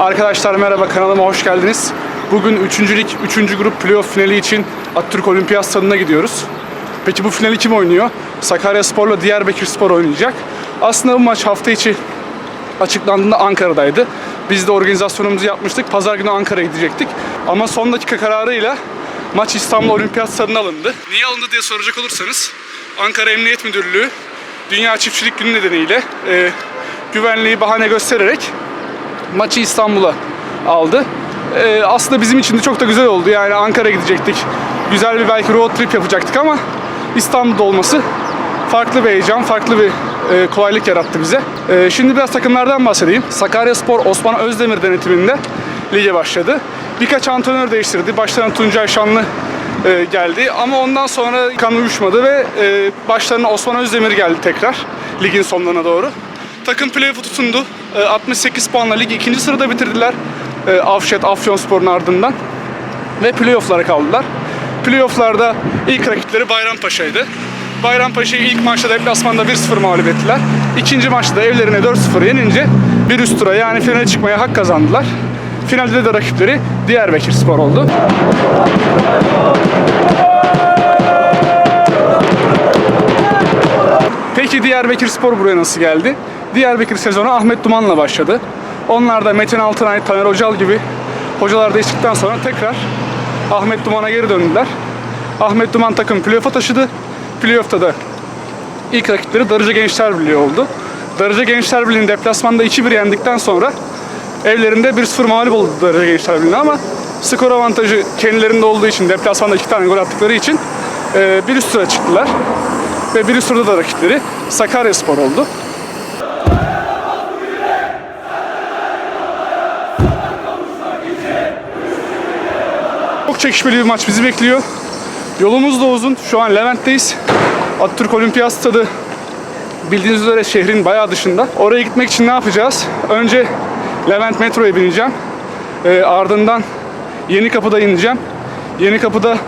Arkadaşlar merhaba kanalıma hoş geldiniz. Bugün 3. lig 3. grup playoff finali için Atatürk Olimpiyat Stadı'na gidiyoruz. Peki bu finali kim oynuyor? Sakarya Spor'la Diyarbakır Spor oynayacak. Aslında bu maç hafta içi açıklandığında Ankara'daydı. Biz de organizasyonumuzu yapmıştık. Pazar günü Ankara'ya gidecektik. Ama son dakika kararıyla maç İstanbul Olimpiyat Stadı'na alındı. Niye alındı diye soracak olursanız Ankara Emniyet Müdürlüğü Dünya Çiftçilik Günü nedeniyle e, güvenliği bahane göstererek maçı İstanbul'a aldı. E, aslında bizim için de çok da güzel oldu. Yani Ankara'ya gidecektik. Güzel bir belki road trip yapacaktık ama İstanbul'da olması farklı bir heyecan, farklı bir e, kolaylık yarattı bize. E, şimdi biraz takımlardan bahsedeyim. Sakaryaspor Osman Özdemir denetiminde lige başladı. Birkaç antrenör değiştirdi. Başlarına Tuncay Şanlı e, geldi ama ondan sonra kan uyuşmadı ve e, başlarına Osman Özdemir geldi tekrar ligin sonlarına doğru. Takım playoff'u tutundu. E, 68 puanla ligi ikinci sırada bitirdiler. E, Avşet Afyonspor'un ardından ve playoff'lara kaldılar. Playoff'larda ilk rakipleri Bayrampaşa'ydı. Bayrampaşa'yı ilk maçta deplasmanda 1-0 mağlup ettiler. İkinci maçta da evlerine 4-0 yenince bir üst tura yani finale çıkmaya hak kazandılar. Finalde de rakipleri Diyarbakır Spor oldu. Peki Diyarbakır Spor buraya nasıl geldi? Diyarbakır sezonu Ahmet Duman'la başladı. Onlar da Metin Altınay, Taner Hocal gibi hocalar değiştikten sonra tekrar Ahmet Duman'a geri döndüler. Ahmet Duman takım playoff'a taşıdı. Playoff'ta da ilk rakipleri Darıca Gençler Birliği oldu. Darıca Gençler Birliği'nin deplasmanda 2-1 yendikten sonra evlerinde 1-0 mağlup oldu Darıca Gençler Birliği'ne ama skor avantajı kendilerinde olduğu için deplasmanda 2 tane gol attıkları için bir üst tura çıktılar. Ve bir üst turda da rakipleri Sakaryaspor oldu. Çok çekişmeli bir maç bizi bekliyor. Yolumuz da uzun. Şu an Levent'teyiz. Atatürk Olimpiyat Stadı bildiğiniz üzere şehrin bayağı dışında. Oraya gitmek için ne yapacağız? Önce Levent metroya bineceğim. Ee, ardından Yeni Kapı'da ineceğim. Yeni Kapı'da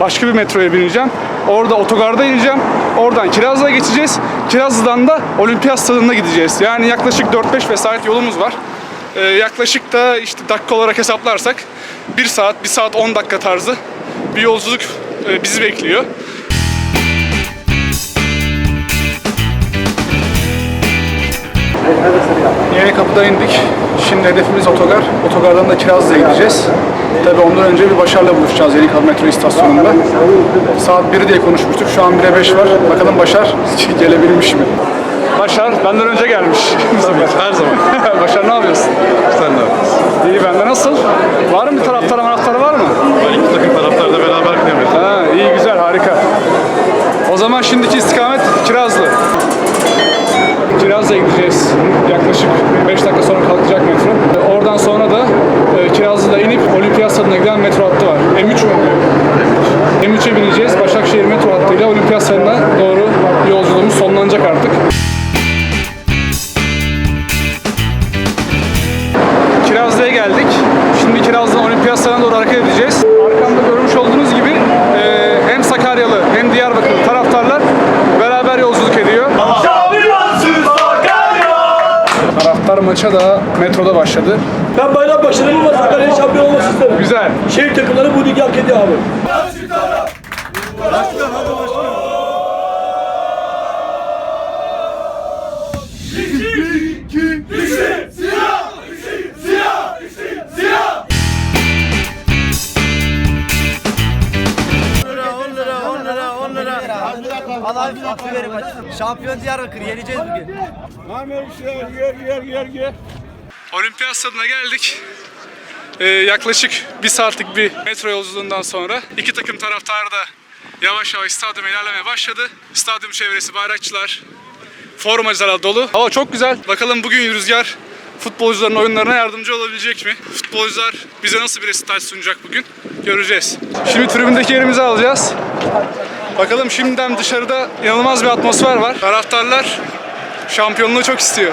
başka bir metroya bineceğim. Orada otogarda ineceğim. Oradan Kirazlı'ya geçeceğiz. Kirazlı'dan da Olimpiyat Stadı'na gideceğiz. Yani yaklaşık 4-5 vesait yolumuz var. Ee, yaklaşık da işte dakika olarak hesaplarsak 1 saat, 1 saat 10 dakika tarzı bir yolculuk e, bizi bekliyor. Yeni kapıda indik. Şimdi hedefimiz otogar. Otogardan da Kirazlı'ya gideceğiz. Tabii ondan önce bir Başar'la buluşacağız Yeni Kapı metro istasyonunda. Saat 1 diye konuşmuştuk. Şu an 1'e 5 var. Bakalım Başar gelebilmiş mi? Başar benden önce gelmiş. Her zaman. Başar ne yapıyorsun? Sen de haklısın. İyi bende nasıl? Var mı taraftar anahtarı var mı? Ben iki takım taraftarda beraber gidiyoruz. Ha, iyi güzel harika. O zaman şimdiki istikamet Kirazlı. Kirazlı'ya gideceğiz. Yaklaşık 5 dakika sonra kalkacak metro. Oradan sonra da e, Kirazlı'da inip Olimpiyat Stadı'na giden metro hattı var. M3 mü oluyor? M3'e bineceğiz. Başakşehir metro hattıyla Olimpiyat Stadı'na doğru yolculuğumuz sonlanacak artık. Stadı'na doğru hareket edeceğiz. Arkamda görmüş olduğunuz gibi e, hem Sakaryalı hem Diyarbakırlı taraftarlar beraber yolculuk ediyor. Taraftar maça da metroda başladı. Ben bayram başarılı ve Sakarya'nın şampiyon olması isterim. Güzel. Şehir takımları bu ligi hak ediyor abi. Allah affı verin maçı. Şampiyon Diyarbakır yeneceğiz bugün. Olimpiyat Stadı'na geldik. Ee, yaklaşık bir saatlik bir metro yolculuğundan sonra iki takım taraftarı da yavaş yavaş stadyuma ilerlemeye başladı. Stadyum çevresi bayrakçılar, formacılarla dolu. Hava çok güzel. Bakalım bugün Rüzgar futbolcuların oyunlarına yardımcı olabilecek mi? Futbolcular bize nasıl bir staj sunacak bugün? Göreceğiz. Şimdi tribündeki yerimizi alacağız. Bakalım şimdiden dışarıda inanılmaz bir atmosfer var. Taraftarlar şampiyonluğu çok istiyor.